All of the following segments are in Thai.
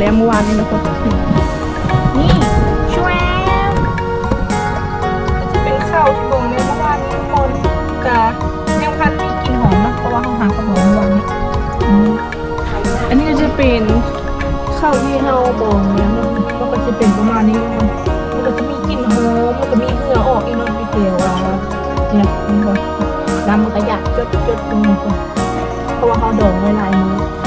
แล้วเมื่อวานนี้นะคนนี่ช่วยจะเป็นข้าวที่บอกแล้วเมื่อวานนี้ทุกคนกะยังพันมีกลิ่นหอมนะเพราะว่าเขาหากระบอกเมื่อวานนี้อันนี้ก็จะเป็นข้าวที่เราบอกแล้วนก็จะเป็นประมาณนี้นะมันมันก็จะมีกลิ่นหอมมันก็มีเหงื่อออกอีกนาะพี่เดียวอะเนี่ยมันก็น้ำมันก็หยาดจดจดตรงนี้ก่อนเพราะว่าเขาดองไว้หลายมื้อ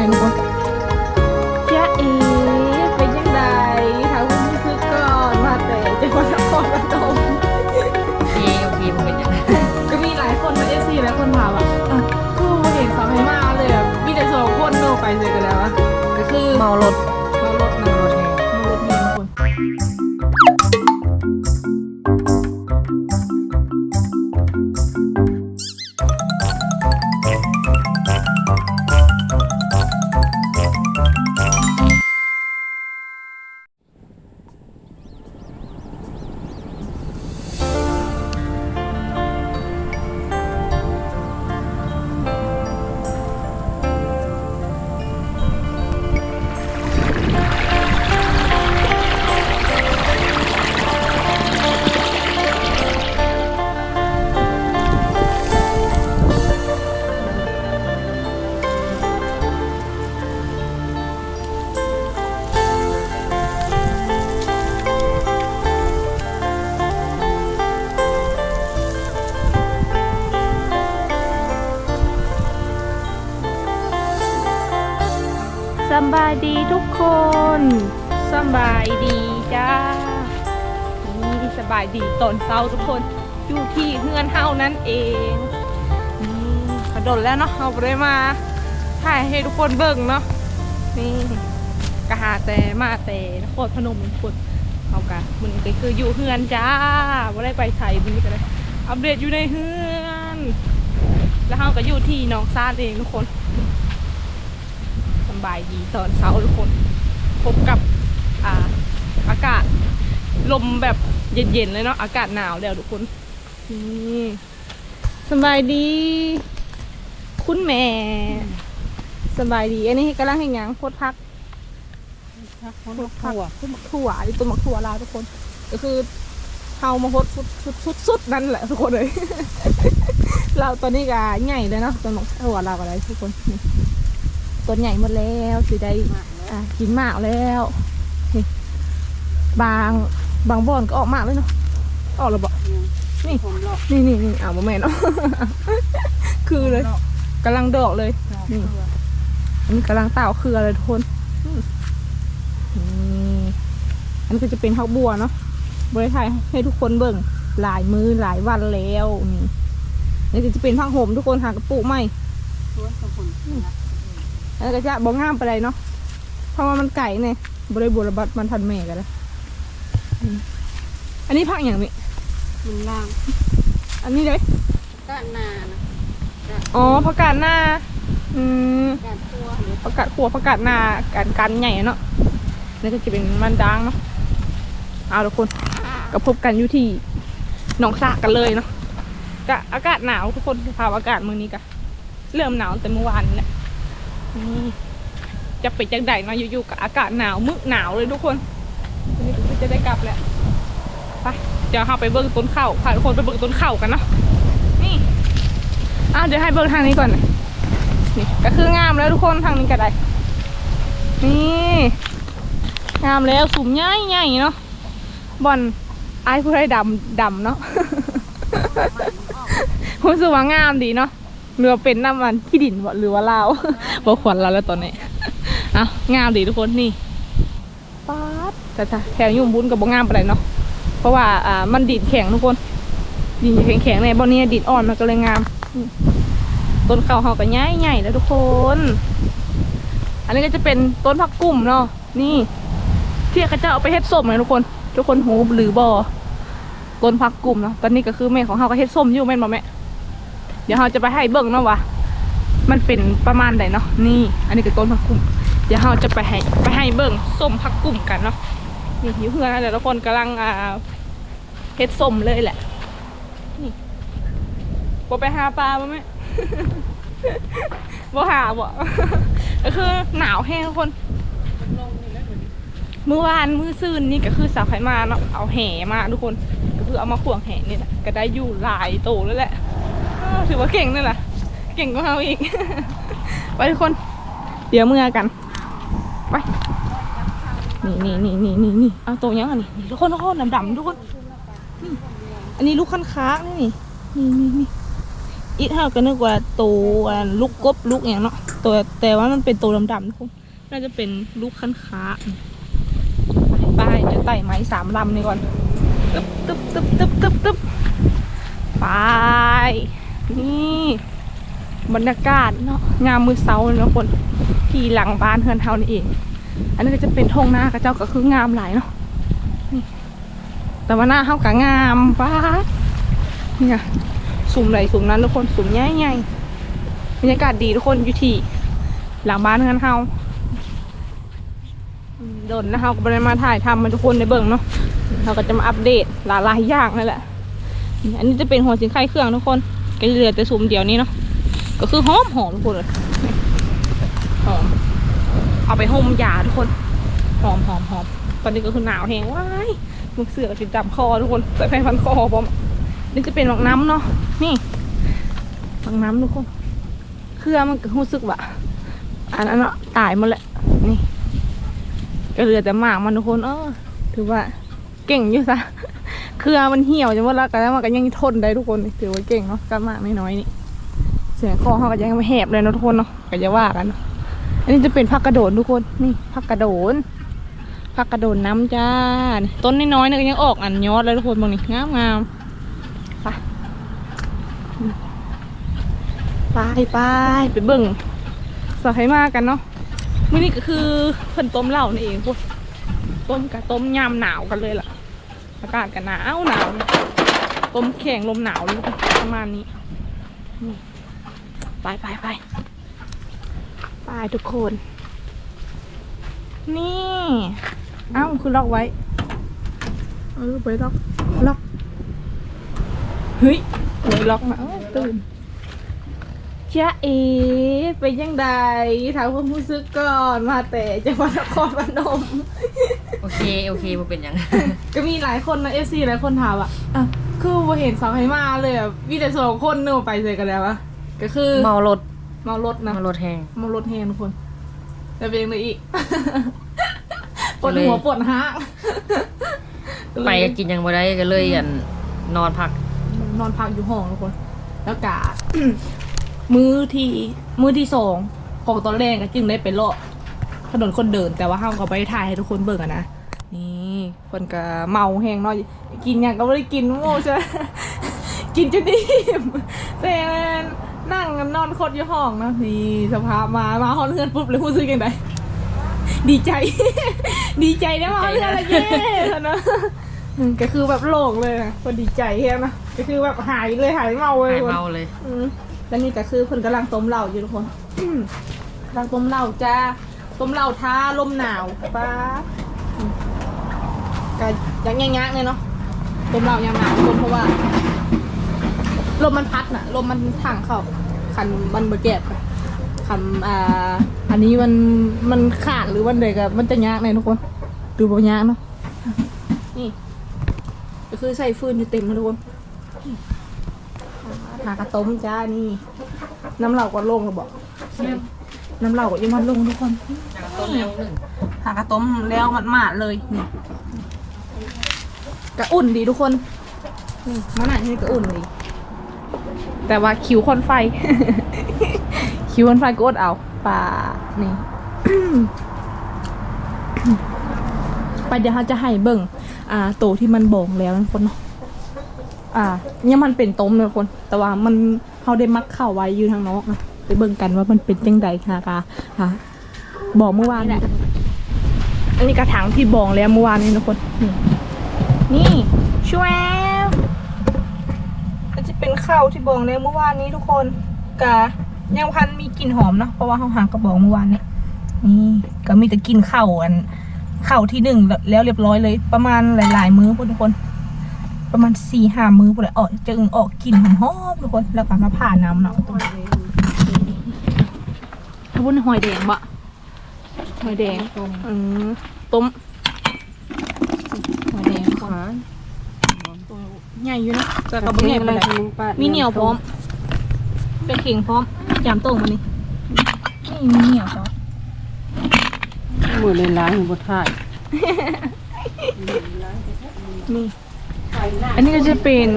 กับ ดีจ้านี่สบายดีตอนเช้าทุกคนอยู่ที่เฮือนเฮานั่นเองนี่กระโดดแล้วเนาะเอาไปได้มาถ่ายให้ทุกคนเบิ่งเนาะนี่กะหาแต่มาแต่นครพนมทุกคนเอากะมันก็คืออยู่เฮือนจ้าว่าได้ไปไทยมันก็ได้อัปเดตอยู่ในเฮือน แล้วเฮาก็อยู่ที่หนองซานเองทุกคนสบายดีตอนเช้าทุกคนพบกับอ่า อากาศลมแบบเย็นๆเลยเนาะอากาศหนาวแล้วทุกคนนี่สบายดี คุณแม่สบายดี อันนี้กำลังให้ยังโคตรพักคนทั่วต้นมะถั่วนี่ต้นมะถั่วลาวทุกคน ก็คือเฮามาโคตรสุดสุดสุดสุดนั่นแหละทุกคนเลย เราตอนนี้ก็ใหญ่เลยเนาะต้นมะถั่วลาวก็ได้ทุกคนต้นใหญ่หมดแล้วสิได้กินหมากแล้ว บางบางบ่อนก็ออกหมากเลยเนาะออกแล้วบอกนี่ผมหลอกนี่นี่นี่อ่าวมาแม่นเนาะคือเลยกำลังดอกเลยนี่อันนี้กำลังเต่าเครือเลยทุกคนอืมนี่อันนี้ก็จะเป็นข้าวบัวเนาะบริไทยให้ทุกคนเบิ่งหลายมือหลายวันแล้วนี่นี่ก็จะเป็นผ้าห่มทุกคนหากระปุกไหมสวนของคนอันนี้ก็จะบ่งามไปเลยเนาะเพราะว่ามันไก่เนี่ยบริบูรณ์บัตมันทันแม่กันแล้ว อืมอันนี้ผักอย่างนี้มันล่าง อันนี้เลยก้านนานะอ๋อผักกาดหน้าอืมก้านตัวหรือผักกาดขัวผักกาดหน้ากันกันใหญ่เนาะนี่ก็จะเป็นมันดังเนาะเอาทุกคนก็พบกันอยู่ที่หนองสากกันเลยเนาะกะอากาศหนาวทุกคนสภาพอากาศมื้อนี้กะเริ่มหนาวแต่เมื่อวานนี่แหละนี่จะไปจังใดเนาะอยู่ๆกับอากาศหนาวมึกหนาวเลยทุกคนวันนี้ก็ จะได้กลับแหล้วไปเดี๋ยวเราไปเบิ่งต้นข้าวพาทุกคนไปเบิ่งต้นข้าวกันเนาะนี่อะเดี๋ยวให้เบิ่งทางนี้ก่อนนี่ก็คืองามแล้วทุกคนทางนี้ก็ได้นี่งามแล้วสุ่มใหญ่เนาะบอลไอ้ผู้ใดดำดำเนาะรู้สึกว่างามดีเนาะเรือเป็นน้ำมันขี้ดินหรือว่าลาวบ่ขวัญเราแล้วตอนนี้เอางามดีทุกคนนี่ แต่ถ้าแถวยุ่งบุญกับบ่งามไปเลยเนาะเพราะว่าอ่ามันดินแข็งทุกคน ดินแข็งแข็งในบ่อนี้ดินอ่อนมันก็เลยงามต้นเข้าเฮาก็ใหญ่ใหญ่แล้วทุกคน อันนี้ก็จะเป็นต้นผักกุ่มเนาะนี่ที่เขาจะเอาไปเฮ็ดส้มเลยทุกคน ทุกคนหูหรือบ่ต้นผักกุ่มเนาะตอนนี้ก็คือแม่ของเฮาก็เฮ็ดส้มอยู่แม่นบ่แม่เดี๋ยวเราจะไปให้เบิ่งเนาะวะมันเป็นประมาณไหนเนาะนี่ อันนี้คือต้นผักกุ่มเดี๋ยวเราจะไปให้ไปให้เบิ่งส้มผักกุ่มกันเนาะ นี่อยู่เพื่อนแต่ละคนกำลังอ่าเฮ็ดสมเลยแหละ นี่บ่ไปหาปลาบ่แม่บ่หาบ่ก็คือหนาวแห้งทุกคน เมื่อวานมื้อซื่นนี่ก็คือสาวไขมาเนาะเอาแห่มาทุกคนก็คือเอามาข่วงแห่นี่แหละก็ได้อยู่หลายโตแล้วแหละถือว่าเก่งนั่นแหละเก่งกว่าเราอีก ไปทุกคน เดี๋ยวเมื่อกัน ไป นี่นี่นี่นี่นี่นี่เอาตัวยังอันนี้นี่ทุกคนทุกคนดำๆทุกคนนี่อันนี้ลูกคันค้างนี่นี่นี่นี่อีเท่าก็นึกว่าตัวลูกกบลูกอย่างเนาะตัวแต่ว่ามันเป็นตัวดำๆทุกคนน่าจะเป็นลูกคันค้างไปจะไต่ไม้สามลำนี่ก่อนตึ๊บตึ๊บตึ๊บตึ๊บตึ๊บตึ๊บไปนี่บรรยากาศเนาะงามมือเสาเนาะคนที่หลังบ้านเฮือนเฮานี่เอง อันนี้ก็จะเป็นทงหน้ากระเจ้าก็คืองามหลายเนาะนี่แต่ว่าหน้าเฮากะงามป้านี่ไงสุ่มไหลสุ่มนั้นทุกคนสุ่มใหญ่ๆบรรยากาศดีทุกคนอยู่ที่หลังบ้านเฮือนเฮาอืมโดนนะเฮาก็บ่ได้มาถ่ายทำมาทุกคนในเบิ่งเนาะเราก็จะมาอัปเดตหลายหลายๆอย่างนั่นแหละอันนี้จะเป็นหัวสินไข่เครื่องทุกคนก็เหลือแต่สุ่มเดียวนี้เนาะก็คือหอมหอมทุกคนเลยหอม เอาไปห่มยาทุกคน หอมหอมหอมตอนนี้ก็คือหนาวแหงว้ายมึกเสือจิจับคอทุกคนใส่แผ่นพันคอพร้อมนี่จะเป็นหมักน้ำเนาะนี่หมักน้ำทุกคนเครือมันก็รู้สึกว่าอันนั้นเนาะตายหมดแหละนี่ ก็เหลือแต่หมากมันทุกคน เออ ถือว่าเก่งอยู่ซะเครือมันเหี่ยวจังว่าแล้วแต่ว่ามันก็ยังทนได้ทุกคนถือว่าเก่งเนาะกล้ามากน้อยๆนี่เสียงคอเขาก็ยังไม่แหบเลยนะทุกคนเนาะก็จะว่ากันเนาะ นนี้จะเป็นผักกระโดนทุกคนนี่ผักกระโดนผักกระโดนน้ำจ้านต้นน้อยๆเนี่ยยังออกอันยอดเลยทุกคนบางนี่งามงามๆไปไปไปไปเบิ่งสายมากกันเนาะมื่อนี้ก็คือเพิ่นต้มเหล้านี่เองพวกต้มกับต้มยำหนาวกันเลยล่ะ อากาศกันหนาวหนาวต้มแข็งลมหนาวประมาณนี้ไปไปไป ไปทุกคน นี่ เอ้าคือล็อกไว้ เออไปล็อก ล็อก เฮ้ยโอ้ยล็อกมาเอ้าตื่นจ้าเอเป็นยังไงถามความรู้สึกก่อนมาแต่จังหวัดนครพนม โอเค โอเคบ่เป็นหยัง ก็มีหลายคนนะเอฟซีหลายคนถามอะอะคือว่าเห็นสาวไฮมาเลยอะมีแต่สองคนเนอะไปเจอกันแล้วอะก็คือเมารถ เมารถนะเมารถแหงเมารถแฮงทุกคนแต่เป็นยังไงอีกปก็วดเลยหัวปวดห้างไปก็กินหยังบ่ได้ก็เลยอันนอนพัก นอนพักอยู่ห้องทุกคน แล้วกะมื้อที่มื้อที่สองของตอนแรกก็จึงได้ไปเลาะถนนคนเดินแต่ว่าห้างก็ไปถ่ายให้ทุกคนเบิ่งอะนะนี่คนก็เมาแห้งเนาะกินอย่างก็ไม่ได้กินโม่ใช่กินจนนิ่มแต่ นั่งกันนอนคดอยู่ห้องเนอะนี่สภาพมามาห้องเพื่อนปุ๊บเลยพูดซื้อยังไงดีใจ ดีใจได้มาห้องเพื่อนละเย่นะอืมก็คือแบบโล่งเลยนะคนดีใจแค่นะก็คือแบบหายเลยหายเมาเลยหายคนเมาเลยอืมแล้วนี่ก็คือคนกำลังต้มเหล้าอยู่ทุกคนกำลังต้มเหล้าจ้าต้มเหล้าท้าลมหนาวป้าอืมก็ยังแง่ๆเลยเนาะต้มเหล้ายามหนาวทุกคนเพราะว่าลมมันพัดน่ะลมมันถังเข้า คันมันบะแกบอะคันอ่าอันนี้มันมันขาดหรือวันใดก็มันจะยากเลยทุกคนดูบ่ยากเนาะนี่ก็คือใส่ฟืนอยู่เต็มเลยทุกคนหากระต้มจ้านี่ น้ำเหล่าก็ลงเราบอกน้ำเหล่าก็ยังมันลงทุกคนต้นแล้วหนึ่งหากระต้มแล้วมันหมาดเลยนี่กระอุ่นดีทุกคนนี่มะนาวนี่กระอุ่นดี แต่ว่าคิวคนไฟ คิวคนไฟก็อดเอาป่านี่ไปเดี๋ยวเขาจะให้เบิ่งอ่าโตที่มันบ่งแล้วนะคนเนาะอ่าเนี่ยมันเป็นต้มเลยคน แต่ว่ามันเขาได้มักเข้าไว้อยู่ทางนอกนะไปเบิ่งกันว่ามันเป็นจังใดค่ะกะค่ะบอกเมื่อวานนี่อันนี้กระถางที่บองแล้วเมื่อวานนี่ทุกคน นี่ช่วย เป็นข้าวที่บองแล้วเมื่อวานนี้ทุกคนกะยังพันมีกลิ่นหอมเนาะเพราะว่าเขาหากระบอกเมื่อวานเนี่ยนี่ก็มีแต่กลินข้าวอันข้าวที่หนึ่งแล้วเรียบร้อยเลย ประมาณหลาย ๆ มื้อพวกทุกคน ประมาณสี่ห้ามื้อพวกเลยออกจึงออกกลิ่นหอมๆทุกคนแล้วก็มาผ่าน้ำเนาะตรงนี้ถ้าพูดหอยแดงบะหอยแดงต้มอืมต้มหอยแดงขวาตัว ใหญ่อยู่นะแต่ก็บ่ใหญ่ปานใดมีเหนียวพร้อม เป็นเข่งพร้อมจามโต้งมานี่นี่มีเหนียวซอสมือเลยล้างบดถ่ายนี่อันนี้ก็จะเป็น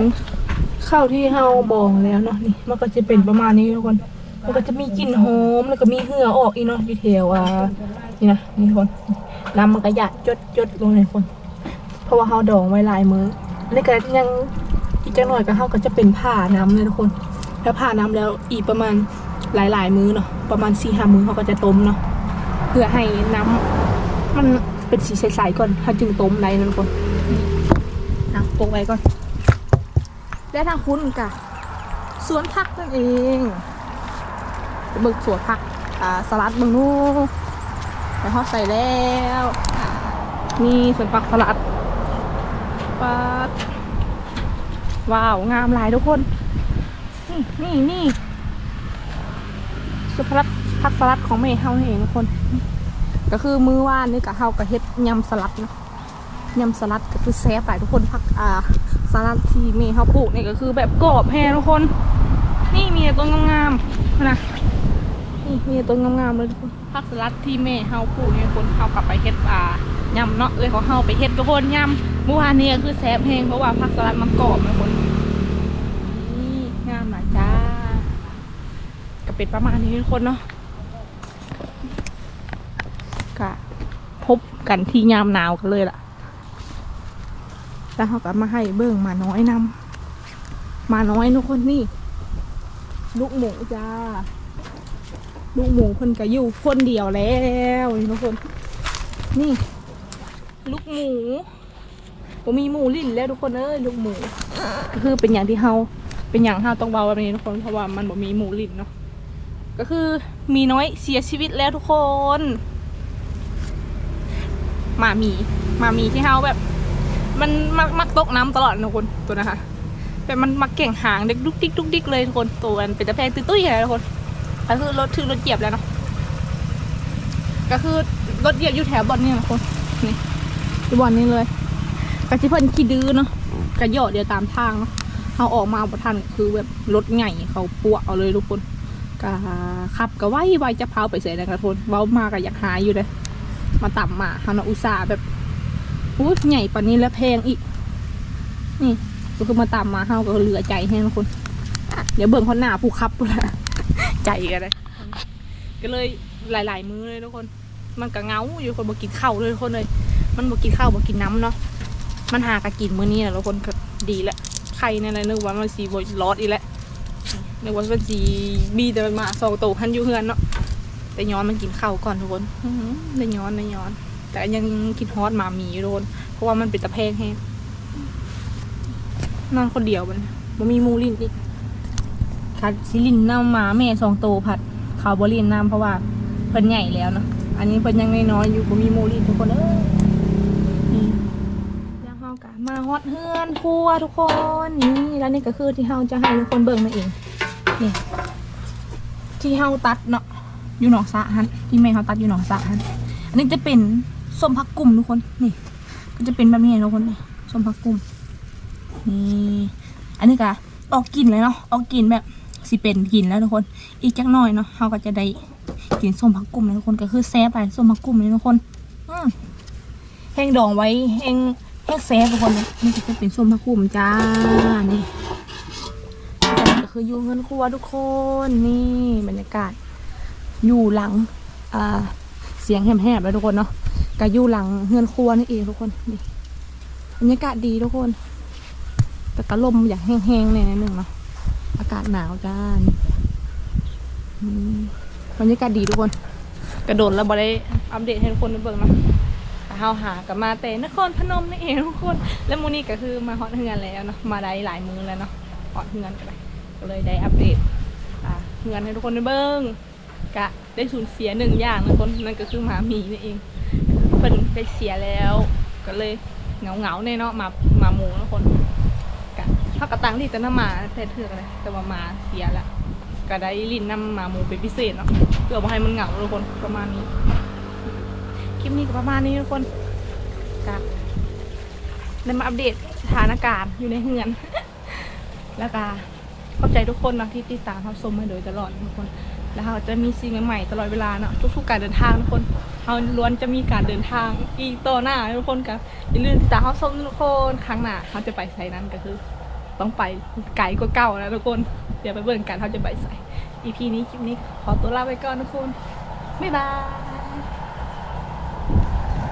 ข้าวที่เฮาบองแล้วเนาะนี่ มันก็จะเป็นประมาณนี้ทุกคน มันก็จะมีกลิ่นหอมแล้วก็มีเหือออกอีกเนาะดีเทลอะนี่นะนี่ทุกคนน้ำมันก็หยาดจดจดๆลงเลยทุกคน เพราะว่าเฮาดองไว้หลายมื้ออั นนี้ก็ยังอีกจักหน่อยก็เฮาก็จะเป็นผ่าน้ำเลยทุกคน แล้วผ่าน้ำแล้วอีกประมาณหลาย ๆ มื้อเนาะประมาณสี่ห้ามื้อเขาก็จะต้มเนาะเพื่อให้น้ำมันเป็นสีใสๆก่อนถ้าจึงต้มได้นั่นทุกคนนี่นะโปะไว้ก่อน และทางคุณกะสวนผักนั่นเองเบิกสวนผักสลัดเบิงนู่ไปทอดใส่แล้ว นี่สวนผักสลัด ปัดว้าว งามหลายทุกคน นี่นี่นี่สลัดผักสลัดของแม่เฮาเองทุกคน ก็คือมือว่านนี่กับเฮากับเฮ็ดยำสลัดนะยำสลัดก็คือแซ่บหลายทุกคนผักอ่าสลัดที่แม่เฮาปลูกนี่ก็คือแบบกรอบแฮทุกคน นี่มีต่ต้นงามๆนะนี่มีต่ต้นงามๆเลยทุกคน ผักสลัดที่แม่เฮาปลูกนี่ทุกคนเฮากลับไปเฮ็ดอ่ายำเนาะเอ้ยของเฮาไปเฮ็ดทุกคนยำเมื่อวานนี้ก็คือแซ่บแฮงเพราะว่าผักสลัดมันกรอบนะคนนี่งามหลายจ้าก็เป็นประมาณนี้ทุกคนเนาะก็พบกันที่ยามหนาวกันเลยล่ะแล้วเขาก็มาให้เบิ้งมาน้อยนำมาน้อยทุกคนนี่ลูกหมูจ้า ลูกหมูเพิ่นก็อยู่คนเดียวแล้วนี่ทุกคน นี่ ลูกหมูผมมีหมูลิ้นแล้วทุกคนเอ้ยลูกหมูก็คือเป็นอย่างที่เฮาเป็นอย่างเฮาต้องเบาแบบนี้ทุกคนเพราะว่ามันบ่มีหมูลิ้นเนาะก็คือมีน้อยเสียชีวิตแล้วทุกคนหมามีหมามีที่เฮาแบบ มันมักมักตกน้ำตลอดทุกคนตัวนะคะแต่มันมักเก่งหางเด็กดุกดิกดุกดิกเลยทุกคนตัวมันเป็นตะแพงตุ้ยๆเลยทุกคน ก็คือรถถึงรถเหยียบแล้วเนาะก็คือรถเหยียบอยู่แถวบอนนี่นะคนนี่อยู่บอนนี้เลยก็ที่เพิ่นขี้ดื้อเนาะกระโยดเดียวตามทางเนาะเขาออกมาบ่ทันคือแบบรถใหญ่เขาปวกเอาเลยทุกคนก็ขับก็ไว้ไวจะเผาไปเสียนะครับทุกคนเว้ามาก็อยากหายอยู่เลย มาต่ำมาฮานาอุตส่าห์แบบอู้ใหญ่ปานนี้แล้วแพงอีก นี่ก็คือมาต่ำมาเฮาก็เหลือใจให้ทุกคน เดี๋ยวเบิ่งคนหน้าผู้ขับละ ใจกันเลยก็เลยหลาย ๆ มื้อเลยทุกคน มันก็เงาอยู่คนบ่กินข้าวเลยทุกคนเลย มันบ่กินข้าวบ่กินน้ำเนาะมันหากะกินมื้อนี้แหละทุกคนก็ดีแหละใครเนี่ยนะนึกว่ามันสีบรอดอีกแล้วนึกว่ามันสีบีแต่มันมาสองโตวหันอยู่เฮือนเนาะแต่ย้อนมันกินข้าวก่อนทุกคนอื้อหือได้ย้อนได้ย้อน แต่ยังกินฮอตหมามีอยู่ทุกคนเพราะว่ามันเป็นตะแพงแฮงนอนคนเดียวมันบ่มีมูลินอีก คัดซิลินน้ำหมาแม่สองโตวผัดเขาวบลินน้ำเพราะว่าเพิ่นใหญ่แล้วเนาะอันนี้เพิ่นยังน้อยอยู่บ่มีหมูลินทุกคนเอ้ยนี่แล้วเฮากะมาฮอดเฮือนครัวทุกคนนี่แล้วนี่ก็คือที่เฮาจะให้ทุกคนเบิ่งมาเองนี่ที่เฮาตัดเนาะอยู่หนองสะฮันที่แม่เฮาตัดอยู่หนองสะฮันอันนี้จะเป็นส้มผักกุ่มทุกคนนี่ ก็จะเป็นแบบนี้ทุกคนนี่ส้มผักกุ่มนี่อันนี้ก็ออกกลิ่นเลยเนาะออกกลิ่นแบบ สิเป็นกินแล้วทุกคน อีกจักหน่อยเนาะเฮาก็จะได้กินส้มผักกุ่มเลยทุกคนก็คือแซ่บไปส้มผักกุ่มเลยทุกคนแห้งดองไว้แห้งแห้งแซ่บทุกคนนี่จะเป็นส้มผักกุ่มจ้านี่ก็คืออยู่เงินครัวทุกคนนี่บรรยากาศ อยู่หลังอ่าเสียงแหบๆแล้วทุกคนเนาะก็อยู่หลังเงินครัวนี่เองทุกคนนี่บรรยากาศดีทุกคน แต่ก็ลมอยากแห้งๆหน่อยนิดนึงเนาะ อากาศหนาวจ้าบรรยากาศดีทุกคน กระโดดแล้วบ่ได้อัปเดตให้ทุกคนได้เบิ่งเนาะเฮาหากับมาแต่นครพนมนี่เองทุกคน แล้วมูนี่ก็คือมาฮอตเฮือนแล้วเนาะ มาได้หลายมือแล้วเนาะฮอตเฮือนกันเลยก็เลยได้อัปเดตอ่าเงินให้ทุกคนได้เบิ้งกะได้สูญเสียหนึ่งอย่างนะคนนั่นก็คือหมาหมีนี่เองเพิ่นได้เสียแล้ว ก็เลยเหงาเงาๆแน่เนาะหมาหมาหมูนะคน เท่ากับตังที่แต่น้ำหมาแต่เถือกเลยแต่ว่าหมาเสียแล้วก็ได้ลิ้นน้ำหมาหมูเป็นพิเศษเนาะเพื่อบ่ให้มันเหงาทุกคนประมาณนี้คลิปนี้ก็ประมาณนี้ทุกคนกะได้มาอัปเดตสถานการณ์อยู่ในเฮือน แล้วก็ขอบใจทุกคนนะที่ติดตามรับชมมาโดยตลอดทุกคน แล้วเราจะมีสิ่งใหม่ๆตลอดเวลาเนาะทุกๆการเดินทางทุกคนเราล้วนจะมีการเดินทางอีกต่อหน้าทุกคนกับอย่าลืมติดตามรับชมทุกคนครั้งหน้าเขาจะไปไซนั้นก็คือ ต้องไปไกลกว่าเก่าแล้วทุกคน เดี๋ยวไปเบิ่งกันเขาจะใบใส่ EP นี้คลิปนี้ขอตัวลาไปก่อนทุกคนบ๊ายบาย